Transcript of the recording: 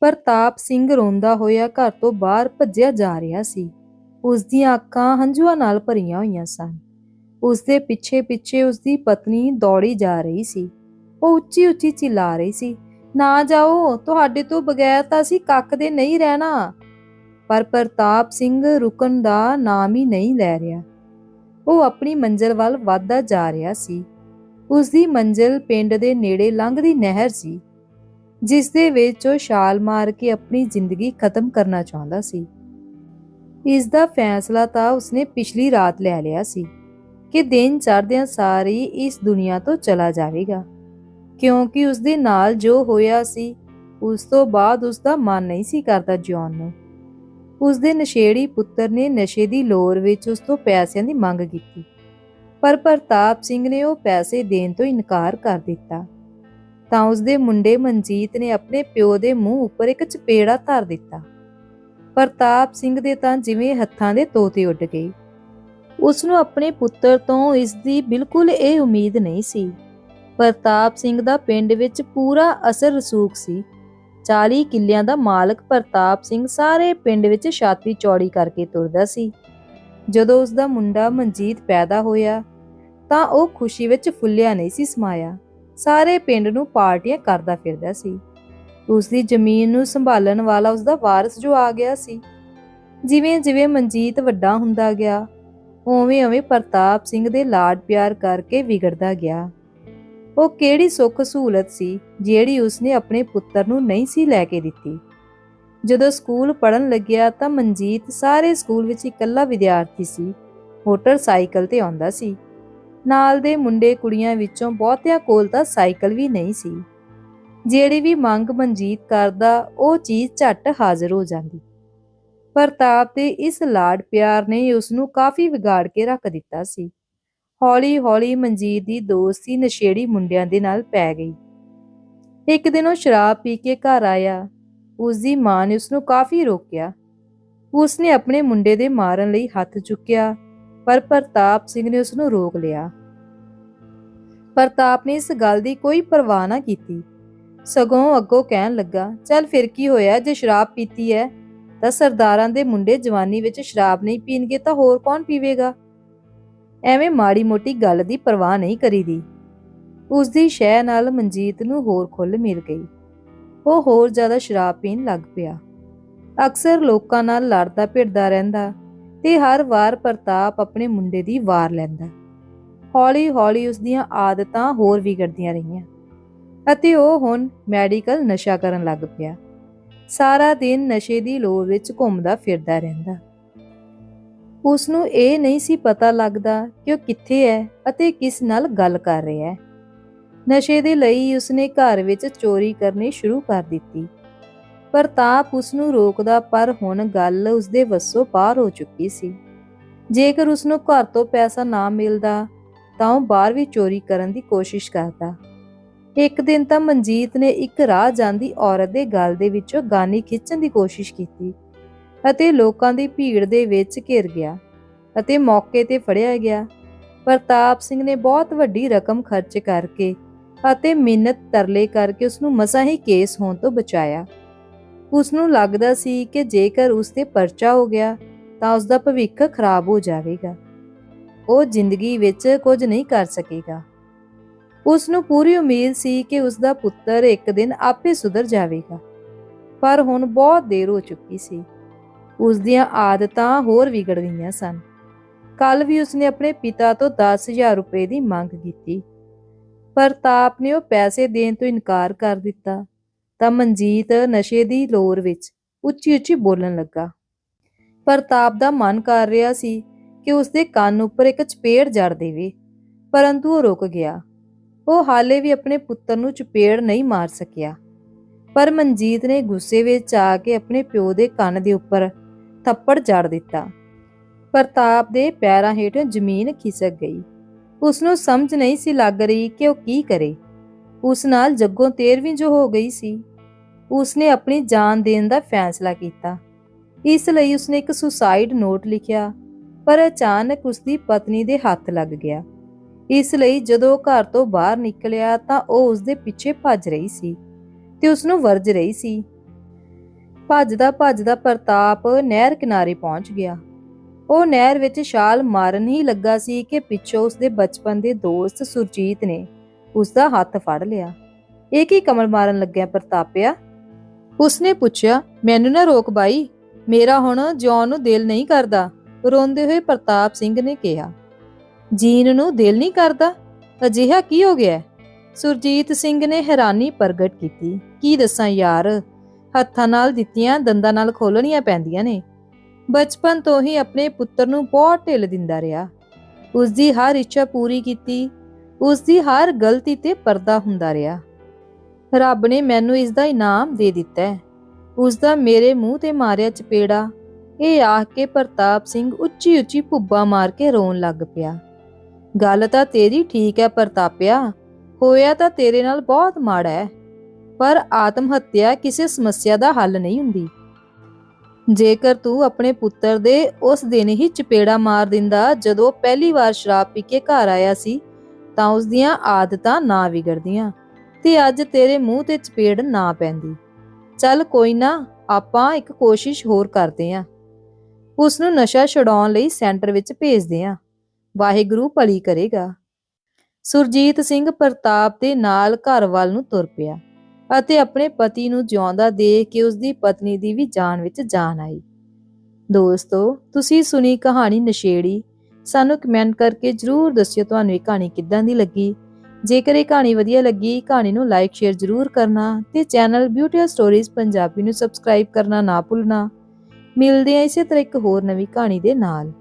ਪ੍ਰਤਾਪ ਸਿੰਘ ਰੋਂਦਾ ਹੋਇਆ ਘਰ ਤੋਂ ਬਾਹਰ ਭੱਜਿਆ ਜਾ ਰਿਹਾ ਸੀ। ਉਸ ਦੀਆਂ ਅੱਖਾਂ ਹੰਝੂਆਂ ਨਾਲ ਭਰੀਆਂ ਹੋਈਆਂ ਸਨ। ਉਸ ਦੇ ਪਿੱਛੇ ਪਿੱਛੇ ਉਸ ਦੀ ਪਤਨੀ ਦੌੜੀ ਜਾ ਰਹੀ ਸੀ। ਉਹ ਉੱਚੀ ਉੱਚੀ ਚਿল্ਲਾ ਰਹੀ ਸੀ। ਨਾ ਜਾਓ, ਤੁਹਾਡੇ ਤੋਂ ਬਗੈਰ ਤਾਂ ਅਸੀਂ ਕੱਖ ਦੇ ਨਹੀਂ ਰਹਿਣਾ। ਪਰ ਪ੍ਰਤਾਪ ਸਿੰਘ ਰੁਕਣ ਦਾ ਨਾਮ ਹੀ ਨਹੀਂ ਲੈ ਰਿਹਾ। ਉਹ ਆਪਣੀ ਮੰਜ਼ਿਲ ਵੱਲ ਵਧਦਾ ਜਾ ਰਿਹਾ ਸੀ। ਉਸ ਦੀ ਮੰਜ਼ਿਲ ਪਿੰਡ ਦੇ ਨੇੜੇ ਲੰਘਦੀ ਨਹਿਰ ਸੀ। ਜਿਸ ਦੇ ਵਿੱਚ ਉਹ ਛਾਲ ਮਾਰ ਕੇ ਆਪਣੀ ਜ਼ਿੰਦਗੀ ਖਤਮ ਕਰਨਾ ਚਾਹੁੰਦਾ ਸੀ। ਇਸ ਦਾ ਫੈਸਲਾ ਤਾਂ ਉਸਨੇ ਪਿਛਲੀ ਰਾਤ ਲੈ ਲਿਆ ਸੀ ਕਿ ਦਿਨ ਚੜ੍ਹਦਿਆਂ ਸਾਰੀ ਇਸ ਦੁਨੀਆ ਤੋਂ ਚਲਾ ਜਾਵੇਗਾ। ਕਿਉਂਕਿ ਉਸ ਦੇ ਨਾਲ ਜੋ ਹੋਇਆ ਸੀ, ਉਸ ਤੋਂ ਬਾਅਦ ਉਸ ਦਾ ਮਨ ਨਹੀਂ ਸੀ ਕਰਦਾ ਜਿਉਣ ਨੂੰ। ਉਸ ਦੇ ਨਸ਼ੇੜੀ ਪੁੱਤਰ ਨੇ ਨਸ਼ੇ ਦੀ ਲੋਰ ਵਿੱਚ ਉਸ ਤੋਂ ਪੈਸਿਆਂ ਦੀ ਮੰਗ ਕੀਤੀ, ਪਰ ਪ੍ਰਤਾਪ ਸਿੰਘ ਨੇ ਉਹ ਪੈਸੇ ਦੇਣ ਤੋਂ ਇਨਕਾਰ ਕਰ ਦਿੱਤਾ। ਤਾਂ ਉਸਦੇ ਮੁੰਡੇ ਮਨਜੀਤ ਨੇ ਆਪਣੇ ਪਿਓ ਦੇ ਮੂੰਹ ਉੱਪਰ ਇੱਕ ਚਪੇੜਾ ਧਰ ਦਿੱਤਾ। ਪ੍ਰਤਾਪ ਸਿੰਘ ਦੇ ਤਾਂ ਜਿਵੇਂ ਹੱਥਾਂ ਦੇ ਤੋਤੇ ਉੱਡ ਗਏ। ਉਸ ਨੂੰ ਆਪਣੇ ਪੁੱਤਰ ਤੋਂ ਇਸ ਦੀ ਬਿਲਕੁਲ ਇਹ ਉਮੀਦ ਨਹੀਂ ਸੀ। ਪ੍ਰਤਾਪ ਸਿੰਘ ਦਾ ਪਿੰਡ ਵਿੱਚ ਪੂਰਾ ਅਸਰ ਰਸੂਖ ਸੀ। 40 ਕਿੱਲਿਆਂ ਦਾ ਮਾਲਕ ਪ੍ਰਤਾਪ ਸਿੰਘ ਸਾਰੇ ਪਿੰਡ ਵਿੱਚ ਛਾਤੀ ਚੌੜੀ ਕਰਕੇ ਤੁਰਦਾ ਸੀ। ਜਦੋਂ ਉਸ ਦਾ ਮੁੰਡਾ ਮਨਜੀਤ ਪੈਦਾ ਹੋਇਆ, ਤਾਂ ਉਹ ਖੁਸ਼ੀ ਵਿੱਚ ਫੁੱਲਿਆ ਨਹੀਂ ਸੀ ਸਮਾਇਆ। ਸਾਰੇ ਪਿੰਡ ਨੂੰ ਪਾਰਟੀਆਂ ਕਰਦਾ ਫਿਰਦਾ ਸੀ। ਉਸ ਦੀ ਜ਼ਮੀਨ ਨੂੰ ਸੰਭਾਲਣ ਵਾਲਾ ਉਸ ਦਾ ਵਾਰਿਸ ਜੋ ਆ ਗਿਆ ਸੀ। ਜਿਵੇਂ ਜਿਵੇਂ ਮਨਜੀਤ ਵੱਡਾ ਹੁੰਦਾ ਗਿਆ ਉਵੇਂ ਉਵੇਂ ਪ੍ਰਤਾਪ ਸਿੰਘ ਦੇ ਲਾਡ ਪਿਆਰ ਕਰਕੇ ਵਿਗੜਦਾ ਗਿਆ। ਉਹ ਕਿਹੜੀ ਸੁੱਖ ਸਹੂਲਤ ਸੀ ਜਿਹੜੀ ਉਸਨੇ ਆਪਣੇ ਪੁੱਤਰ ਨੂੰ ਨਹੀਂ ਸੀ ਲੈ ਕੇ ਦਿੱਤੀ। ਜਦੋਂ ਸਕੂਲ ਪੜਨ ਲੱਗਿਆ ਤਾਂ ਮਨਜੀਤ ਸਾਰੇ ਸਕੂਲ ਵਿੱਚ ਇਕੱਲਾ ਵਿਦਿਆਰਥੀ ਸੀ, ਮੋਟਰਸਾਈਕਲ ਤੇ ਆਉਂਦਾ ਸੀ। ਨਾਲ ਦੇ ਮੁੰਡੇ ਕੁੜੀਆਂ ਵਿੱਚੋਂ ਬਹੁਤਿਆਂ ਕੋਲ ਤਾਂ ਸਾਈਕਲ ਵੀ ਨਹੀਂ ਸੀ। ਜਿਹੜੀ ਵੀ ਮੰਗ ਮਨਜੀਤ ਕਰਦਾ, ਉਹ ਚੀਜ਼ ਝੱਟ ਹਾਜ਼ਰ ਹੋ ਜਾਂਦੀ। ਪ੍ਰਤਾਪ ਦੇ ਇਸ ਲਾਡ ਪਿਆਰ ਨੇ ਉਸ ਨੂੰ ਕਾਫੀ ਵਿਗਾੜ ਕੇ ਰੱਖ ਦਿੱਤਾ ਸੀ। ਹੌਲੀ-ਹੌਲੀ ਮਨਜੀਤ ਦੀ ਦੋਸਤੀ ਨਸ਼ੇੜੀ ਮੁੰਡਿਆਂ ਦੇ ਨਾਲ ਪੈ ਗਈ। ਇੱਕ ਦਿਨ ਉਹ ਸ਼ਰਾਬ ਪੀ ਕੇ ਘਰ ਆਇਆ। ਉਸ ਦੀ ਮਾਂ ਨੇ ਉਸ ਨੂੰ ਕਾਫੀ ਰੋਕਿਆ। ਉਸ ਨੇ ਆਪਣੇ ਮੁੰਡੇ ਦੇ ਮਾਰਨ ਲਈ ਹੱਥ ਚੁੱਕਿਆ। ਪਰ ਪ੍ਰਤਾਪ ਸਿੰਘ ਨੇ ਉਸ ਨੂੰ ਰੋਕ ਲਿਆ। ਪ੍ਰਤਾਪ ਨੇ ਇਸ ਗੱਲ ਦੀ ਕੋਈ ਪਰਵਾਹ ਨਾ ਕੀਤੀ। ਸਗੋਂ ਅੱਗੋਂ ਕਹਿਣ ਲੱਗਾ, ਚੱਲ ਫਿਰ ਕੀ ਹੋਇਆ? ਜੇ ਸ਼ਰਾਬ ਪੀਤੀ ਹੈ ਤਾਂ ਸਰਦਾਰਾਂ ਦੇ ਮੁੰਡੇ ਜਵਾਨੀ ਵਿੱਚ ਸ਼ਰਾਬ ਨਹੀਂ ਪੀਣਗੇ ਤਾਂ ਹੋਰ ਕੌਣ ਪੀਵੇਗਾ? ਐਵੇਂ ਮਾੜੀ ਮੋਟੀ ਗੱਲ ਦੀ ਪਰਵਾਹ ਨਹੀਂ ਕਰੀਦੀ। ਉਸ ਦੀ ਸ਼ਹਿ ਨਾਲ ਮਨਜੀਤ ਨੂੰ ਹੋਰ ਖੁੱਲ ਮਿਲ ਗਈ। ਉਹ ਹੋਰ ਜ਼ਿਆਦਾ ਸ਼ਰਾਬ ਪੀਣ ਲੱਗ ਪਿਆ। ਅਕਸਰ ਲੋਕਾਂ ਨਾਲ ਲੜਦਾ ਭਿੜਦਾ ਰਹਿੰਦਾ ਤੇ ਹਰ ਵਾਰ ਪ੍ਰਤਾਪ ਆਪਣੇ ਮੁੰਡੇ ਦੀ ਵਾਰ ਲੈਂਦਾ। ਹੌਲੀ-ਹੌਲੀ ਉਸ ਦੀਆਂ ਆਦਤਾਂ ਹੋਰ ਵਿਗੜਦੀਆਂ ਰਹੀਆਂ ਅਤੇ ਉਹ ਹੁਣ ਮੈਡੀਕਲ ਨਸ਼ਾ ਕਰਨ ਲੱਗ ਪਿਆ। ਸਾਰਾ ਦਿਨ ਨਸ਼ੇ ਦੀ ਲੋਰ ਵਿੱਚ ਘੁੰਮਦਾ ਫਿਰਦਾ ਰਹਿੰਦਾ। ਉਸ ਨੂੰ ਇਹ ਨਹੀਂ ਸੀ ਪਤਾ ਲੱਗਦਾ ਕਿ ਉਹ ਕਿੱਥੇ ਹੈ ਅਤੇ ਕਿਸ ਨਾਲ ਗੱਲ ਕਰ ਰਿਹਾ ਹੈ। ਨਸ਼ੇ ਦੇ ਲਈ ਉਸਨੇ ਘਰ ਵਿੱਚ ਚੋਰੀ ਕਰਨੀ ਸ਼ੁਰੂ ਕਰ ਦਿੱਤੀ। ਪ੍ਰਤਾਪ ਉਸ ਨੂੰ ਰੋਕਦਾ, ਪਰ ਹੁਣ ਗੱਲ ਉਸਦੇ ਵੱਸੋਂ ਬਾਹਰ ਹੋ ਚੁੱਕੀ ਸੀ। ਜੇਕਰ ਉਸ ਨੂੰ ਘਰ ਤੋਂ ਪੈਸਾ ਨਾ ਮਿਲਦਾ, ਤਾਂ ਉਹ ਬਾਹਰ ਵੀ ਚੋਰੀ ਕਰਨ ਦੀ ਕੋਸ਼ਿਸ਼ ਕਰਦਾ। ਇੱਕ ਦਿਨ ਤਾਂ ਮਨਜੀਤ ਨੇ ਇੱਕ ਰਾਹ ਜਾਂਦੀ ਔਰਤ ਦੇ ਗਲ ਦੇ ਵਿੱਚੋਂ ਗਾਨੀ ਖਿੱਚਣ ਦੀ ਕੋਸ਼ਿਸ਼ ਕੀਤੀ ਅਤੇ ਲੋਕਾਂ ਦੀ ਭੀੜ ਦੇ ਵਿੱਚ ਘਿਰ ਗਿਆ ਅਤੇ ਮੌਕੇ ਤੇ ਫੜਿਆ ਗਿਆ। ਪ੍ਰਤਾਪ ਸਿੰਘ ਨੇ ਬਹੁਤ ਵੱਡੀ ਰਕਮ ਖਰਚ ਕਰਕੇ ਅਤੇ ਮਿਹਨਤ ਤਰਲੇ ਕਰਕੇ ਉਸ ਨੂੰ ਮਸਾਂ ਹੀ ਕੇਸ ਹੋਣ ਤੋਂ ਬਚਾਇਆ। ਉਸ ਨੂੰ ਲੱਗਦਾ ਸੀ ਕਿ ਜੇਕਰ ਉਸ ਤੇ ਪਰਚਾ ਹੋ ਗਿਆ, ਤਾਂ ਉਸ ਦਾ ਭਵਿੱਖ ਖਰਾਬ ਹੋ ਜਾਵੇਗਾ। ਉਹ ਜ਼ਿੰਦਗੀ ਵਿੱਚ ਕੁਝ ਨਹੀਂ ਕਰ ਸਕੇਗਾ। ਉਸ ਨੂੰ ਪੂਰੀ ਉਮੀਦ ਸੀ ਕਿ ਉਸ ਦਾ ਪੁੱਤਰ ਇੱਕ ਦਿਨ ਆਪੇ ਸੁਧਰ ਜਾਵੇਗਾ। ਪਰ ਹੁਣ ਬਹੁਤ ਦੇਰ ਹੋ ਚੁੱਕੀ ਸੀ। ਉਸ ਦੀਆਂ ਆਦਤਾਂ ਹੋਰ ਵਿਗੜ ਗਈਆਂ ਸਨ। ਕੱਲ ਵੀ ਉਸਨੇ ਆਪਣੇ ਪਿਤਾ ਤੋਂ 10000 ਰੁਪਏ ਦੀ ਮੰਗ ਕੀਤੀ। ਪ੍ਰਤਾਪ ਨੇ ਉਹ ਪੈਸੇ ਦੇਣ ਤੋਂ ਇਨਕਾਰ ਕਰ ਦਿੱਤਾ। ਤਾਂ ਮਨਜੀਤ ਨਸ਼ੇ ਦੀ ਲੋਰ ਵਿੱਚ ਉੱਚੀ-ਉੱਚੀ ਬੋਲਣ ਲੱਗਾ। ਪ੍ਰਤਾਪ ਦਾ ਮਨ ਕਰ ਰਿਹਾ ਸੀ ਕਿ ਉਸਦੇ ਕੰਨ ਉੱਪਰ ਇੱਕ ਚਪੇੜ ਜੜ ਦੇਵੇ, ਪਰੰਤੂ ਉਹ ਰੁਕ ਗਿਆ। ਉਹ ਹਾਲੇ ਵੀ ਆਪਣੇ ਪੁੱਤਰ ਨੂੰ ਚਪੇੜ ਨਹੀਂ ਮਾਰ ਸਕਿਆ। ਪਰ ਮਨਜੀਤ ਨੇ ਗੁੱਸੇ ਵਿੱਚ ਆ ਕੇ ਆਪਣੇ ਪਿਓ ਦੇ ਕੰਨ ਦੇ ਉੱਪਰ ਥੱਪੜ ਜੜ ਦਿੱਤਾ। ਪ੍ਰਤਾਪ ਦੇ ਪੈਰਾਂ ਹੇਠ ਜ਼ਮੀਨ ਖਿਸਕ ਗਈ। ਉਸ ਨੂੰ ਸਮਝ ਨਹੀਂ ਸੀ ਲੱਗ ਰਹੀ ਕਿ ਉਹ ਕੀ ਕਰੇ। ਉਸ ਨਾਲ ਜੱਗੋਂ ਤੇਰਵੀਂ ਜੋ ਹੋ ਗਈ ਸੀ। ਉਸ ਨੇ ਆਪਣੀ ਜਾਨ ਦੇਣ ਦਾ ਫੈਸਲਾ ਕੀਤਾ। ਇਸ ਲਈ ਉਸਨੇ ਇੱਕ ਸੁਸਾਈਡ ਨੋਟ ਲਿਖਿਆ, ਪਰ ਅਚਾਨਕ ਉਸ ਦੀ ਪਤਨੀ ਦੇ ਹੱਥ ਲੱਗ ਗਿਆ। ਇਸ ਲਈ ਜਦੋਂ ਘਰ ਤੋਂ ਬਾਹਰ ਨਿਕਲਿਆ ਤਾਂ ਉਹ ਉਸ ਦੇ ਪਿੱਛੇ ਭੱਜ ਰਹੀ ਸੀ ਤੇ ਉਸ ਨੂੰ ਵਰਜ ਰਹੀ ਸੀ। ਭੱਜਦਾ ਭੱਜਦਾ ਪ੍ਰਤਾਪ ਨਹਿਰ ਕਿਨਾਰੇ ਪਹੁੰਚ ਗਿਆ। ਉਹ ਨਹਿਰ ਵਿੱਚ ਛਾਲ ਮਾਰਨ ਹੀ ਲੱਗਾ ਸੀ ਕਿ ਪਿੱਛੋਂ ਉਸਦੇ ਬਚਪਨ ਦੇ ਦੋਸਤ ਸੁਰਜੀਤ ਨੇ ਉਸਦਾ ਹੱਥ ਫੜ ਲਿਆ। ਇਹ ਕੀ ਕਮਲ ਮਾਰਨ ਲੱਗਿਆ ਪ੍ਰਤਾਪਿਆ? ਉਸਨੇ ਪੁੱਛਿਆ, ਮੈਨੂੰ ਨਾ ਰੋਕ ਬਾਈ, ਮੇਰਾ ਹੁਣ ਜਿਉਣ ਨੂੰ ਦਿਲ ਨਹੀਂ ਕਰਦਾ। ਰੋਂਦੇ ਹੋਏ ਪ੍ਰਤਾਪ ਸਿੰਘ ਨੇ ਕਿਹਾ। ਜੀਨ ਨੂੰ ਦਿਲ ਨਹੀਂ ਕਰਦਾ? ਅਜਿਹਾ ਕੀ ਹੋ ਗਿਆ? ਸੁਰਜੀਤ ਸਿੰਘ ਨੇ ਹੈਰਾਨੀ ਪ੍ਰਗਟ ਕੀਤੀ। ਕੀ ਦੱਸਾਂ ਯਾਰ, ਹੱਥਾਂ ਨਾਲ ਦਿੱਤੀਆਂ, ਦੰਦਾਂ ਨਾਲ ਖੋਲਣੀਆਂ ਪੈਂਦੀਆਂ ਨੇ। ਬਚਪਨ ਤੋਂ ਹੀ ਆਪਣੇ ਪੁੱਤਰ ਨੂੰ ਬਹੁਤ ਢਿੱਲ ਦਿੰਦਾ ਰਿਹਾ। ਉਸ ਦੀ ਹਰ ਇੱਛਾ ਪੂਰੀ ਕੀਤੀ ਉਸ ਦੀ ਹਰ ਗਲਤੀ ਤੇ ਪਰਦਾ ਹੁੰਦਾ ਰਿਹਾ। ਰੱਬ ਨੇ ਮੈਨੂੰ ਇਸ ਦਾ ਇਨਾਮ ਦੇ ਦਿੱਤਾ ਹੈ। ਉਸ ਦਾ ਮੇਰੇ ਮੂੰਹ ਤੇ ਮਾਰਿਆ ਚਪੇੜਾ, ਇਹ ਆਖ ਕੇ ਪ੍ਰਤਾਪ ਸਿੰਘ ਉੱਚੀ ਉੱਚੀ ਭੁੱਬਾ ਮਾਰ ਕੇ ਰੋਣ ਲੱਗ ਪਿਆ। ਗੱਲ ਤਾਂ ਤੇਰੀ ਠੀਕ ਹੈ ਪ੍ਰਤਾਪਿਆ, ਹੋਇਆ ਤਾਂ ਤੇਰੇ ਨਾਲ ਬਹੁਤ ਮਾੜਾ ਹੈ, ਪਰ ਆਤਮ ਹੱਤਿਆ ਕਿਸੇ ਸਮੱਸਿਆ ਦਾ ਹੱਲ ਨਹੀਂ ਹੁੰਦੀ। ਜੇਕਰ ਤੂੰ ਆਪਣੇ ਪੁੱਤਰ ਦੇ ਉਸ ਦਿਨ ਹੀ ਚਪੇੜਾ ਮਾਰ ਦਿੰਦਾ ਜਦੋਂ ਪਹਿਲੀ ਵਾਰ ਸ਼ਰਾਬ ਪੀ ਕੇ ਘਰ ਆਇਆ ਸੀ ਤਾਂ ਉਸ ਦੀਆਂ ਆਦਤਾਂ ਨਾ ਵਿਗੜਦੀਆਂ, ਤੇ ਅੱਜ ਤੇਰੇ ਮੂੰਹ ਤੇ ਚਪੇੜ ਨਾ ਪੈਂਦੀ। ਚੱਲ ਕੋਈ ਨਾ, ਆਪਾਂ ਇੱਕ ਕੋਸ਼ਿਸ਼ ਹੋਰ ਕਰਦੇ ਆਂ। ਉਸ ਨੂੰ ਨਸ਼ਾ ਛੁਡਾਉਣ ਲਈ ਸੈਂਟਰ ਵਿੱਚ ਭੇਜਦੇ ਆਂ। ਵਾਹਿਗੁਰੂ ਭਲੀ ਕਰੇਗਾ। ਸੁਰਜੀਤ ਸਿੰਘ ਪ੍ਰਤਾਪ ਦੇ ਨਾਲ ਘਰ ਵੱਲ ਨੂੰ ਤੁਰ ਪਿਆ ਅਤੇ ਆਪਣੇ ਪਤੀ ਨੂੰ ਜਿਉਂਦਾ ਦੇਖ ਕੇ ਉਸ ਦੀ ਪਤਨੀ ਦੀ ਵੀ ਜਾਨ ਵਿੱਚ ਜਾਨ ਆਈ। ਦੋਸਤੋ, ਤੁਸੀਂ ਸੁਣੀ ਕਹਾਣੀ ਨਸ਼ੇੜੀ ਸਾਨੂੰ ਕਮੈਂਟ ਕਰਕੇ ਜਰੂਰ ਦੱਸਿਓ ਤੁਹਾਨੂੰ ਇਹ ਕਹਾਣੀ ਕਿੱਦਾਂ ਦੀ ਲੱਗੀ। ਜੇਕਰ ਇਹ ਕਹਾਣੀ ਵਧੀਆ ਲੱਗੀ, ਕਹਾਣੀ ਨੂੰ ਲਾਈਕ ਸ਼ੇਅਰ ਜਰੂਰ ਕਰਨਾ ਤੇ ਚੈਨਲ ਬਿਊਟੀ ਸਟੋਰੀਜ਼ ਪੰਜਾਬੀ ਨੂੰ ਸਬਸਕ੍ਰਾਈਬ ਕਰਨਾ ਨਾ ਭੁੱਲਣਾ। ਮਿਲਦੇ ਆ ਇਸੇ ਤਰ੍ਹਾਂ ਇੱਕ ਹੋਰ ਨਵੀਂ ਕਹਾਣੀ ਦੇ ਨਾਲ।